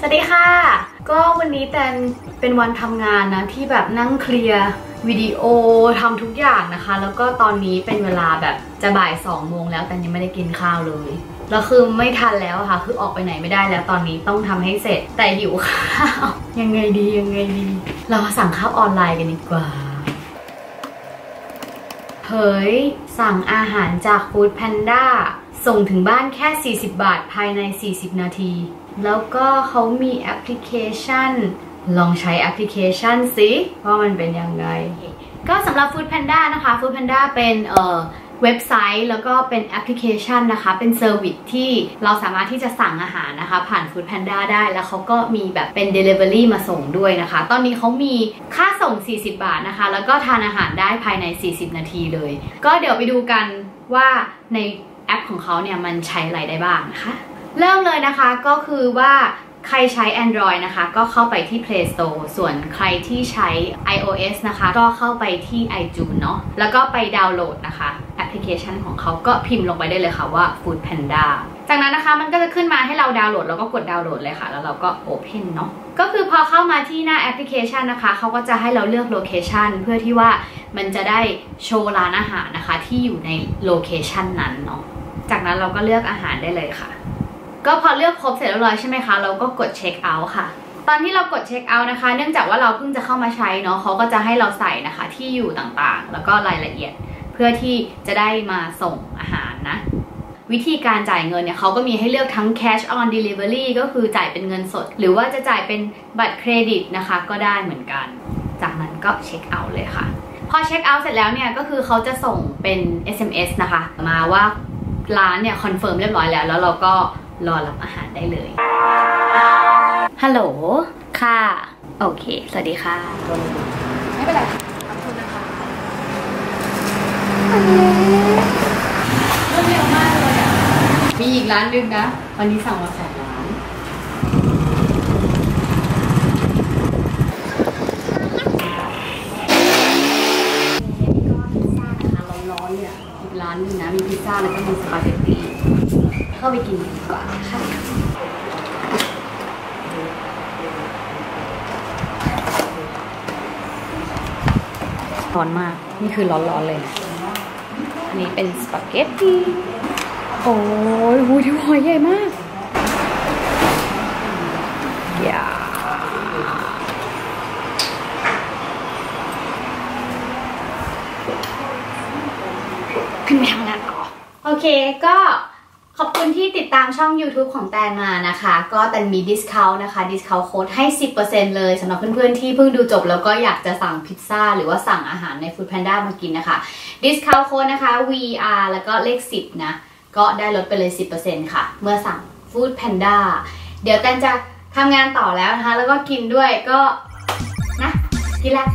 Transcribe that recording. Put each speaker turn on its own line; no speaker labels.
สวัสดีค่ะ ก็วันนี้แตนเป็นวันทำงานนะ ที่แบบนั่งเคลียร์วิดีโอทำทุกอย่างนะคะ แล้วก็ตอนนี้เป็นเวลาแบบจะบ่ายสองโมงแล้ว แต่ยังไม่ได้กินข้าวเลยแล้วคือไม่ทันแล้วค่ะ คือออกไปไหนไม่ได้แล้วตอนนี้ต้องทำให้เสร็จ แต่หิวข้าว ยังไงดียังไงดี เรามาสั่งข้าวออนไลน์กันดีกว่าเผยสั่งอาหารจาก Food Panda ส่งถึงบ้านแค่ 40 บาทภายใน 40 นาที แล้วก็เขามีแอปพลิเคชัน ลองใช้แอปพลิเคชันสิว่ามันเป็นยังไง ก็สำหรับ Food Panda นะคะ Food Panda เป็นเอ่อเว็บไซต์แล้วก็เป็นแอปพลิเคชันนะคะ เป็นเซอร์วิสที่เราสามารถที่จะสั่งอาหารนะคะ ผ่าน Food Panda ได้แล้วเขาก็มีแบบเป็น Delivery มาส่งด้วยนะคะ ตอนนี้เขามีค่าส่ง 40 บาทนะคะ แล้วก็ทานอาหารได้ภายใน 40 นาทีเลย ก็เดี๋ยวไปดูกันว่าใน ของเขาเนี่ยมันใช้อะไรได้บ้างนะคะ เริ่มเลยนะคะก็คือว่าใครใช้ Android นะคะ ก็เข้าไปที่ Play Store ส่วนใครที่ใช้ iOS นะคะ ก็เข้าไปที่ iTunes เนาะแล้วก็ไปดาวน์โหลดนะคะ แอปพลิเคชันของเขาก็พิมพ์ลงไปได้เลยค่ะว่า Food Panda จากนั้นนะคะมันก็จะขึ้นมาให้เราดาวน์โหลดแล้วก็กดดาวน์โหลดเลยค่ะ แล้วเราก็ Open เนาะก็คือพอเข้ามาที่หน้าแอปพลิเคชันนะคะเขาก็จะให้เราเลือกโลเคชันเพื่อที่ว่ามันจะได้โชว์ร้านอาหารนะคะ ที่อยู่ในโลเคชันนั้นเนาะ จากนั้นเราก็เลือกอาหารได้เลยค่ะ ก็พอเลือกครบเสร็จเรียบร้อยใช่ไหมคะ เราก็กดเช็คเอาท์ค่ะ ตอนที่เรากดเช็คเอาท์นะคะ เนื่องจากว่าเราเพิ่งจะเข้ามาใช้เนาะเขาก็จะให้เราใส่นะคะ ที่อยู่ต่างๆ แล้วก็รายละเอียด เพื่อที่จะได้มาส่งอาหารนะ วิธีการจ่ายเงินเนี่ยเขาก็มีให้เลือกทั้ง cash on delivery ก็คือจ่ายเป็นเงินสด หรือว่าจะจ่ายเป็นบัตรเครดิตนะคะ ก็ได้เหมือนกัน จากนั้นก็เช็คเอาท์เลยค่ะพอเช็คเอาท์เสร็จแล้วเนี่ยก็คือเขาจะส่งเป็น SMS นะคะ มาว่า ร้านเนี่ยคอนเฟิร์มเรียบร้อยแล้ว แล้วเราก็รอรับอาหารได้เลย ฮัลโหล ค่ะ โอเค สวัสดีค่ะ ไม่เป็นไร ขอบคุณนะคะรวดเร็วมากเลยอะ มีอีกร้านหนึงนะ วันนี้สั่งมาสองร้าน ก็พิซซ่านะคะร้อนๆเนี่ยอีกร้านนึงนะมีพิซซ่าแล้วก็มีสปาเกตตี้เข้าไปกินดีกว่าค่ะร้อนมาก นี่คือร้อนๆเลยนะอันนี้เป็นสปาเกตตี้โอ้ยหูที่หอยใหญ่มากอย่าขึ้ นไปทำงานต่อโอเคก็ขอบคุณที่ติดตามช่อง YouTube ของแตนมานะคะ ก็แตนมี discount นะคะ discount code ให้ 10%เลยสำหรับเพื่อนๆที่เพิ่งดูจบแล้วก็อยากจะสั่งพิซซ่าหรือว่าสั่งอาหารใน Food Panda มากินนะคะ discount code นะคะ VR แล้วก็เลข 10 นะ ก็ได้ลดไปเลย 10%ค่ะ เมื่อสั่ง Food Panda เดี๋ยวแตนจะทำงานต่อแล้วนะคะ แล้วก็กินด้วยก็นะกินแล้ว